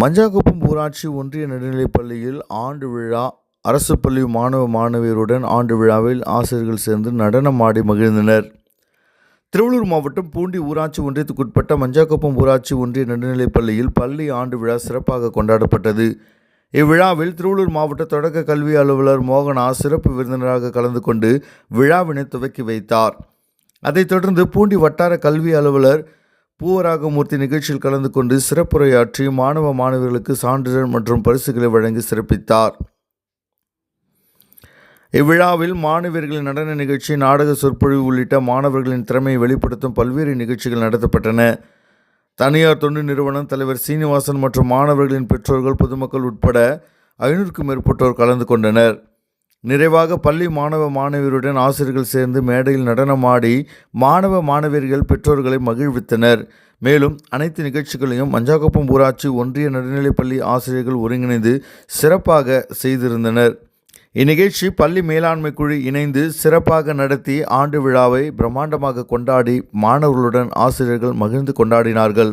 மஞ்சாக்குப்பம் ஊராட்சி ஒன்றிய நடுநிலைப் பள்ளியில் ஆண்டு விழா அரசு பள்ளி மாணவ மாணவியருடன் ஆண்டு விழாவில் ஆசிரியர்கள் சேர்ந்து நடனமாடி மகிழ்ந்தனர். திருவள்ளூர் மாவட்டம் பூண்டி ஊராட்சி ஒன்றியத்துக்குட்பட்ட மஞ்சாக்குப்பம் ஊராட்சி ஒன்றிய நடுநிலைப் பள்ளியில் பள்ளி ஆண்டு விழா சிறப்பாக கொண்டாடப்பட்டது. இவ்விழாவில் திருவள்ளூர் மாவட்ட தொடக்க கல்வி அலுவலர் மோகனா சிறப்பு விருந்தினராக கலந்து கொண்டு விழாவினை துவக்கி வைத்தார். அதைத் தொடர்ந்து பூண்டி வட்டார கல்வி அலுவலர் பூவராகமூர்த்தி நிகழ்ச்சியில் கலந்து கொண்டு சிறப்புரையாற்றி மாணவ மாணவிகளுக்கு சான்றிதழ் மற்றும் பரிசுகளை வழங்கி சிறப்பித்தார். இவ்விழாவில் மாணவியர்களின் நடன நிகழ்ச்சி நாடக சொற்பொழிவு உள்ளிட்ட மாணவர்களின் திறமையை வெளிப்படுத்தும் பல்வேறு நிகழ்ச்சிகள் நடத்தப்பட்டன. தனியார் தொண்டு நிறுவனம் தலைவர் சீனிவாசன் மற்றும் மாணவர்களின் பெற்றோர்கள் பொதுமக்கள் உட்பட ஐநூறுக்கும் மேற்பட்டோர் கலந்து கொண்டனர். நிறைவாக பள்ளி மாணவ மாணவியருடன் ஆசிரியர்கள் சேர்ந்து மேடையில் நடனமாடி மாணவ மாணவியர்கள் பெற்றோர்களை மகிழ்வித்தனர் மேலும் அனைத்து நிகழ்ச்சிகளையும் மஞ்சாக்குப்பம் ஊராட்சி ஒன்றிய நடுநிலைப்பள்ளி ஆசிரியர்கள் ஒருங்கிணைந்து சிறப்பாக செய்திருந்தனர் இந்நிகழ்ச்சி பள்ளி மேலாண்மை குழு இணைந்து சிறப்பாக நடத்தி ஆண்டு விழாவை பிரம்மாண்டமாக கொண்டாடி மாணவர்களுடன் ஆசிரியர்கள் மகிழ்ந்து கொண்டாடினார்கள்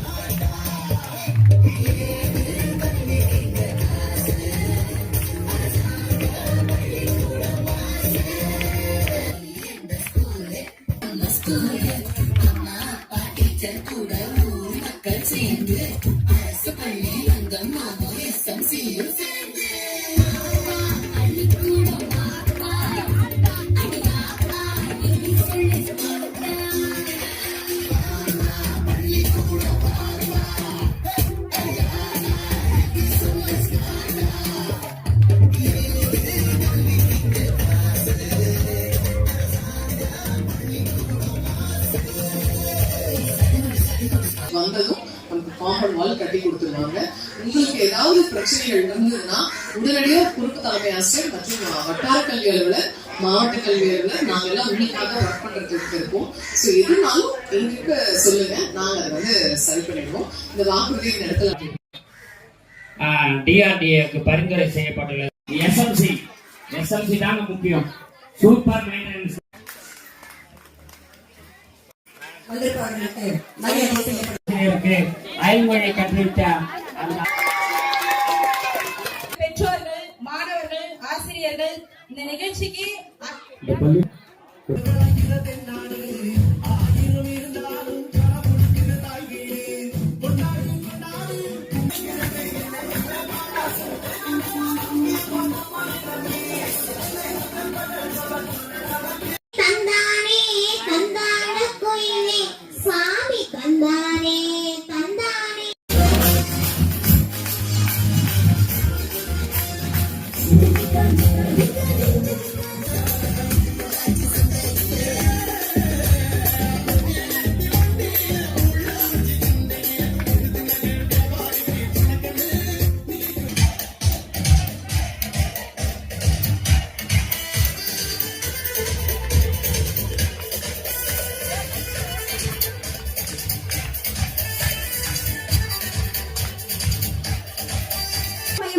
சேர்ந்து அரசு பள்ளி அங்கம்மாவோ எஸ் எம் சி வந்ததும் நமக்கு காம்பவுண்ட் வால் கட்டி கொடுத்துருவாங்க உங்களுக்கு ஏதாவது பிரச்சனைகள் இருந்ததுன்னா உடனடியாக குறுக்கு தலைமை ஆசிரியர் மற்றும் வட்டார கல்வி அலுவலர் மாவட்ட கல்வி அலுவலர் நாங்க எல்லாம் உங்களுக்காக ஒர்க் பண்றதுக்கு இருக்கோம் ஸோ எதுனாலும் எங்களுக்கு சொல்லுங்க. நாங்க அதை வந்து சரி பண்ணிடுவோம். இந்த வாக்குறுதி இந்த இடத்துல டிஆர்டிஏக்கு பரிந்துரை செய்யப்பட்டுள்ளது. எஸ்எம்சி எஸ்எம்சி தாங்க முக்கியம். சூப்பர் மெயின்டெனன்ஸ் மரியாதை செய்யப்படும் இருக்கு. ஐமொழி கற்பித்த அந்த பெற்றோர்கள் மாணவர்கள் ஆசிரியர்கள் இந்த நிகழ்ச்சிக்கு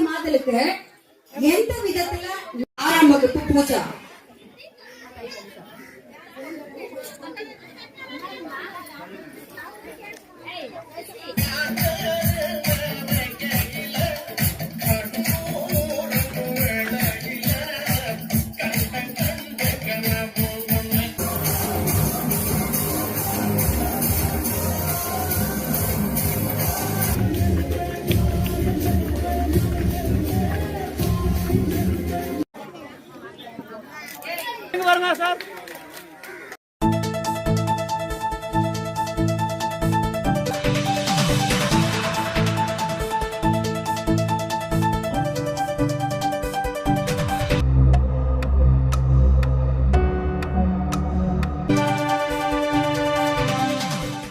மாதலுக்கு எந்த விதத்துல 不，不讲。பாருங்க சார்